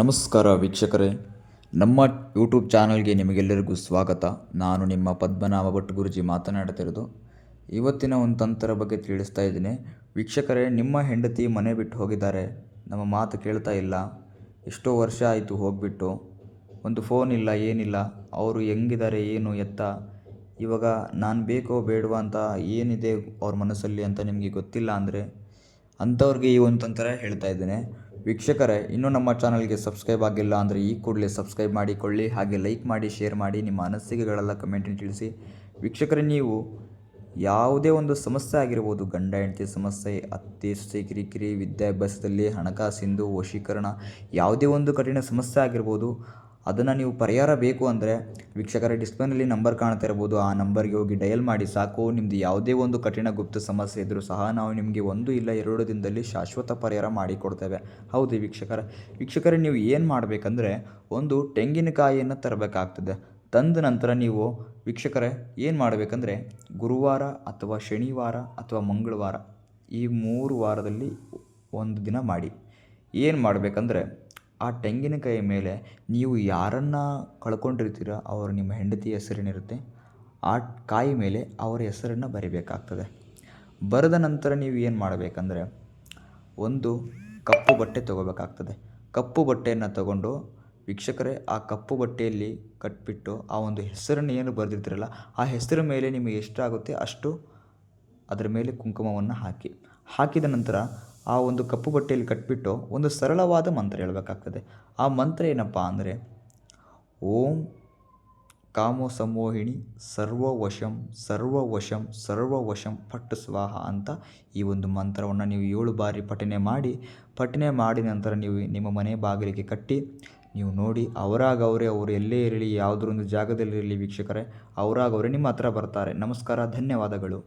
ನಮಸ್ಕಾರ ವೀಕ್ಷಕರೇ. ನಮ್ಮ ಯೂಟ್ಯೂಬ್ ಚಾನಲ್ಗೆ ನಿಮಗೆಲ್ಲರಿಗೂ ಸ್ವಾಗತ. ನಾನು ನಿಮ್ಮ ಪದ್ಮನಾಭ ಭಟ್ ಗುರುಜಿ ಮಾತನಾಡ್ತಿರೋದು ಇವತ್ತಿನ ಒಂದು ತಂತ್ರ ಬಗ್ಗೆ ತಿಳಿಸ್ತಾ ಇದ್ದೀನಿ. ವೀಕ್ಷಕರೇ, ನಿಮ್ಮ ಹೆಂಡತಿ ಮನೆ ಬಿಟ್ಟು ಹೋಗಿದ್ದಾರೆ. ನಮ್ಮ ಮಾತು ಕೇಳ್ತಾ ಇಲ್ಲ. ಎಷ್ಟೋ ವರ್ಷ ಆಯಿತು ಹೋಗಿಬಿಟ್ಟು. ಒಂದು ಫೋನ್ ಇಲ್ಲ, ಏನಿಲ್ಲ. ಅವರು ಹೆಂಗಿದ್ದಾರೆ, ಏನು ಎತ್ತ. ಇವಾಗ ನಾನು ಬೇಕೋ ಬೇಡವಾ ಅಂತ ಏನಿದೆ ಅವ್ರ ಮನಸ್ಸಲ್ಲಿ ಅಂತ ನಿಮಗೆ ಗೊತ್ತಿಲ್ಲ ಅಂದರೆ ಅಂಥವ್ರಿಗೆ ಈ ಒಂದು ತಂತ್ರ ಹೇಳ್ತಾ ಇದ್ದೇನೆ. ವೀಕ್ಷಕರೇ, ಇನ್ನೂ ನಮ್ಮ ಚಾನಲ್ಗೆ ಸಬ್ಸ್ಕ್ರೈಬ್ ಆಗಿಲ್ಲ ಅಂದರೆ ಈ ಕೂಡಲೇ ಸಬ್ಸ್ಕ್ರೈಬ್ ಮಾಡಿಕೊಳ್ಳಿ, ಹಾಗೆ ಲೈಕ್ ಮಾಡಿ, ಶೇರ್ ಮಾಡಿ, ನಿಮ್ಮ ಅನಿಸಿಕೆಗಳೆಲ್ಲ ಕಮೆಂಟಲ್ಲಿ ತಿಳಿಸಿ. ವೀಕ್ಷಕರೇ, ನೀವು ಯಾವುದೇ ಒಂದು ಸಮಸ್ಯೆ ಆಗಿರ್ಬೋದು, ಗಂಡ, ಹೆಂಡತಿ ಸಮಸ್ಯೆ, ಅತ್ತೆ, ಸೊಸೆ, ಕಿರಿಕಿರಿ, ವಿದ್ಯಾಭ್ಯಾಸದಲ್ಲಿ ಹಣಕಾಸಿಂದು, ವಶೀಕರಣ, ಯಾವುದೇ ಒಂದು ಕಠಿಣ ಸಮಸ್ಯೆ ಆಗಿರ್ಬೋದು, ಅದನ್ನು ನೀವು ಪರಿಹಾರ ಬೇಕು ಅಂದರೆ ವೀಕ್ಷಕರ, ಡಿಸ್ಪ್ಲೇನಲ್ಲಿ ನಂಬರ್ ಕಾಣ್ತಾ ಇರ್ಬೋದು. ಆ ನಂಬರ್ಗೆ ಹೋಗಿ ಡಯಲ್ ಮಾಡಿ, ಸಾಕು. ನಿಮ್ಮದು ಯಾವುದೇ ಒಂದು ಕಠಿಣ ಗುಪ್ತ ಸಮಸ್ಯೆ ಇದ್ದರೂ ಸಹ ನಾವು ನಿಮಗೆ ಒಂದು ಇಲ್ಲ ಎರಡು ದಿನದಲ್ಲಿ ಶಾಶ್ವತ ಪರಿಹಾರ ಮಾಡಿಕೊಡ್ತೇವೆ. ಹೌದು ವೀಕ್ಷಕರ. ವೀಕ್ಷಕರೇ, ನೀವು ಏನು ಮಾಡಬೇಕಂದ್ರೆ ಒಂದು ತೆಂಗಿನಕಾಯಿಯನ್ನು ತರಬೇಕಾಗ್ತದೆ. ತಂದ ನಂತರ ನೀವು ವೀಕ್ಷಕರೇ, ಏನು ಮಾಡಬೇಕಂದ್ರೆ ಗುರುವಾರ ಅಥವಾ ಶನಿವಾರ ಅಥವಾ ಮಂಗಳವಾರ ಈ ಮೂರು ವಾರದಲ್ಲಿ ಒಂದು ದಿನ ಮಾಡಿ. ಏನು ಮಾಡಬೇಕಂದ್ರೆ ಆ ತೆಂಗಿನಕಾಯಿ ಮೇಲೆ ನೀವು ಯಾರನ್ನು ಕಳ್ಕೊಂಡಿರ್ತೀರ ಅವರು ನಿಮ್ಮ ಹೆಂಡತಿ ಹೆಸರೇನಿರುತ್ತೆ. ಆ ಕಾಯಿ ಮೇಲೆ ಅವರ ಹೆಸರನ್ನು ಬರಿಬೇಕಾಗ್ತದೆ. ಬರೆದ ನಂತರ ನೀವು ಏನು ಮಾಡಬೇಕಂದ್ರೆ ಒಂದು ಕಪ್ಪು ಬಟ್ಟೆ ತಗೋಬೇಕಾಗ್ತದೆ. ಕಪ್ಪು ಬಟ್ಟೆಯನ್ನು ತಗೊಂಡು ವೀಕ್ಷಕರೇ, ಆ ಕಪ್ಪು ಬಟ್ಟೆಯಲ್ಲಿ ಕಟ್ಬಿಟ್ಟು ಆ ಒಂದು ಹೆಸರನ್ನು ಏನು ಬರೆದಿರ್ತೀರಲ್ಲ, ಆ ಹೆಸರ ಮೇಲೆ ನಿಮಗೆ ಎಷ್ಟಾಗುತ್ತೆ ಅಷ್ಟು ಅದರ ಮೇಲೆ ಕುಂಕುಮವನ್ನು ಹಾಕಿ. ಹಾಕಿದ ನಂತರ ಆ ಒಂದು ಕಪ್ಪು ಬಟ್ಟೆಯಲ್ಲಿ ಕಟ್ಬಿಟ್ಟು ಒಂದು ಸರಳವಾದ ಮಂತ್ರ ಹೇಳಬೇಕಾಗ್ತದೆ. ಆ ಮಂತ್ರ ಏನಪ್ಪ ಅಂದರೆ, ಓಂ ಕಾಮೋ ಸಮೋಹಿಣಿ ಸರ್ವವಶಂ ಸರ್ವವಶಂ ಸರ್ವವಶಂ ಪಟ್ಟು ಸ್ವಾಹ ಅಂತ ಈ ಒಂದು ಮಂತ್ರವನ್ನು ನೀವು ಏಳು ಬಾರಿ ಪಠನೆ ಮಾಡಿ ಪಠನೆ ಮಾಡಿದ ನಂತರ ನೀವು ನಿಮ್ಮ ಮನೆ ಬಾಗಿಲಿಗೆ ಕಟ್ಟಿ, ನೀವು ನೋಡಿ ಅವರಾಗ ಅವರೇ ಅವರು ಎಲ್ಲೇ ಇರಲಿ, ಯಾವುದರೊಂದು ಜಾಗದಲ್ಲಿರಲಿ ವೀಕ್ಷಕರೇ, ಅವರಾಗವರೇ ನಿಮ್ಮ ಹತ್ರ ಬರ್ತಾರೆ. ನಮಸ್ಕಾರ, ಧನ್ಯವಾದಗಳು.